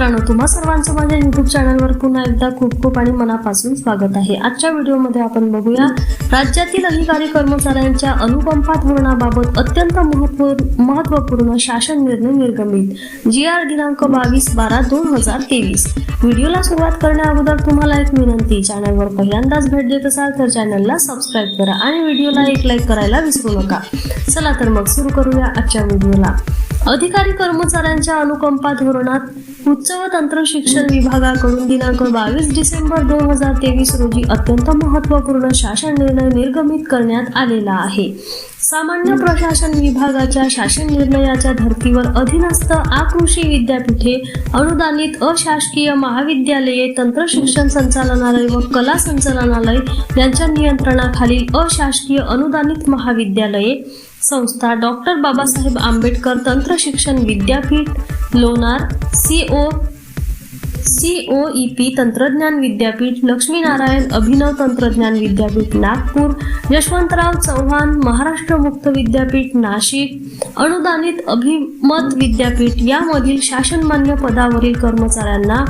मित्रांनो तुम्हा सर्वांचं माझ्या युट्यूब चॅनलवर पुन्हा एकदा खूप खूप आणि मनापासून स्वागत आहे. आजच्या व्हिडिओमध्ये आपण बघूया राज्यातील अधिकारी कर्मचाऱ्यांच्या अनुकंपा धोरणाबाबत अत्यंत महत्त्व महत्त्वपूर्ण शासन निर्णय निर्गमित. जी आर दिनांक बावीस बारा दोन हजार तेवीस. व्हिडिओला सुरुवात करण्या अगोदर तुम्हाला एक विनंती चॅनलवर पहिल्यांदाच भेट देत असाल तर चॅनलला सबस्क्राईब करा आणि व्हिडिओला एक लाईक करायला विसरू नका. चला तर मग सुरू करूया आजच्या व्हिडिओला अधिकारी कर्मचाऱ्यांच्या अनुकंपा धोरणात उच्च व तंत्र शिक्षण विभागाकडून दिनांक बावीस डिसेंबर दोन हजार तेवीस रोजी अत्यंत महत्त्वपूर्ण शासन निर्णय निर्गमित करण्यात आलेला आहे. सामान्य प्रशासन विभागाच्या शासन निर्णयाच्या धर्तीवर अधीनस्थ आकृषी विद्यापीठे अनुदानित अशासकीय महाविद्यालये तंत्र शिक्षण संचालनालय व कला संचालनालय यांच्या नियंत्रणाखालील अशासकीय अनुदानित महाविद्यालये संस्था डॉक्टर बाबासाहेब आंबेडकर तंत्र शिक्षण विद्यापीठ Lonar C O C O E P तंत्रज्ञान विद्यापीठ लक्ष्मीनारायण अभिनव तंत्रज्ञान विद्यापीठ नागपूर यशवंतराव चव्हाण महाराष्ट्र मुक्त विद्यापीठ नाशिक अनुदानित अभिमत विद्यापीठ यामधील शासनमान्य पदावरील कर्मचाऱ्यांना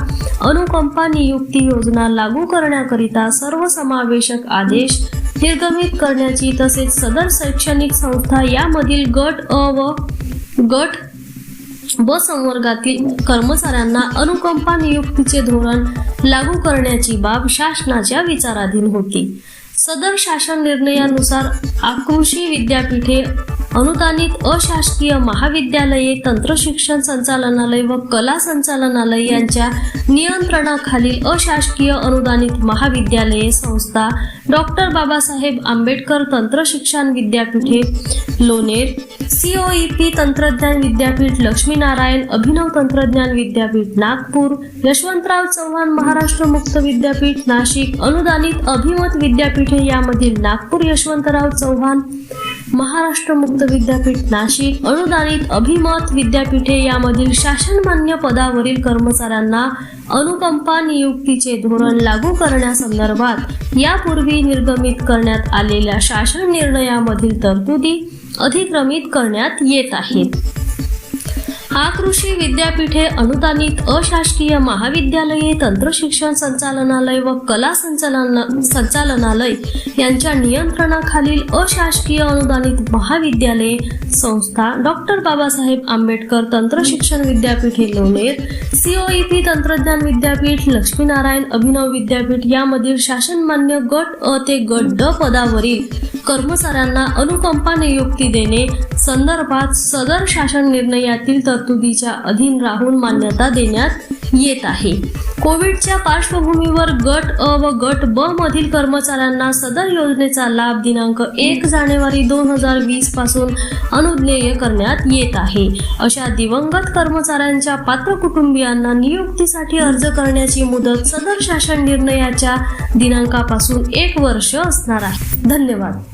अनुकंपा नियुक्ती योजना लागू करण्याकरिता सर्वसमावेशक आदेश निर्गमित करण्याची तसेच सदर शैक्षणिक संस्था यामधील गट अ व गट ब संवर्गातील कर्मचाऱ्यांना अनुकंपा नियुक्तीचे धोरण लागू करण्याची बाब शासनाच्या विचाराधीन होती. सदर शासन निर्णयानुसार आकृषी विद्यापीठे अनुदानित अशासकीय महाविद्यालये तंत्रशिक्षण संचालनालय व कला संचालनालय यांच्या नियंत्रणाखालील अशासकीय अनुदानित महाविद्यालये संस्था डॉक्टर बाबासाहेब आंबेडकर तंत्रशिक्षण विद्यापीठे लोणेर सीओईपी तंत्रज्ञान विद्यापीठ लक्ष्मीनारायण अभिनव तंत्रज्ञान विद्यापीठ नागपूर यशवंतराव चव्हाण महाराष्ट्र मुक्त विद्यापीठ नाशिक अनुदानित अभिमत विद्यापीठे यामधील नागपूर यशवंतराव चव्हाण महाराष्ट्र मुक्त विद्यापीठ नाशिक. अनुदानित अभिमत विद्यापीठे यामधील शासनमान्य पदावरील कर्मचाऱ्यांना अनुकंपा नियुक्तीचे धोरण लागू करण्यासंदर्भात यापूर्वी निर्गमित करण्यात आलेल्या शासन निर्णयामधील तरतुदी अधिक्रमित करण्यात येत आहेत. हा कृषी विद्यापीठे अनुदानित अशासकीय महाविद्यालये तंत्रशिक्षण संचालनालय व कला संचालन संचालनालय यांच्या नियंत्रणाखालील अशासकीय अनुदानित महाविद्यालये संस्था डॉक्टर बाबासाहेब आंबेडकर तंत्रशिक्षण विद्यापीठे लोणेर सीओईपी तंत्रज्ञान विद्यापीठ लक्ष्मीनारायण अभिनव विद्यापीठ यामधील शासनमान्य गट अ ते गट ड पदावरील कर्मचाऱ्यांना अनुकंपा नियुक्ती देणे संदर्भात सदर शासन निर्णयातील तरतुदीच्या अधीन राहून मान्यता देण्यात येत आहे. कोविडच्या पार्श्वभूमीवर गट अ व गट ब मधील कर्मचाऱ्यांना सदर योजनेचा लाभ दिनांक एक जानेवारी दोन हजार वीसपासून अनुज्ञेय करण्यात येत आहे. अशा दिवंगत कर्मचाऱ्यांच्या पात्र कुटुंबियांना नियुक्तीसाठी अर्ज करण्याची मुदत सदर शासन निर्णयाच्या दिनांकापासून एक वर्ष असणार आहे. धन्यवाद.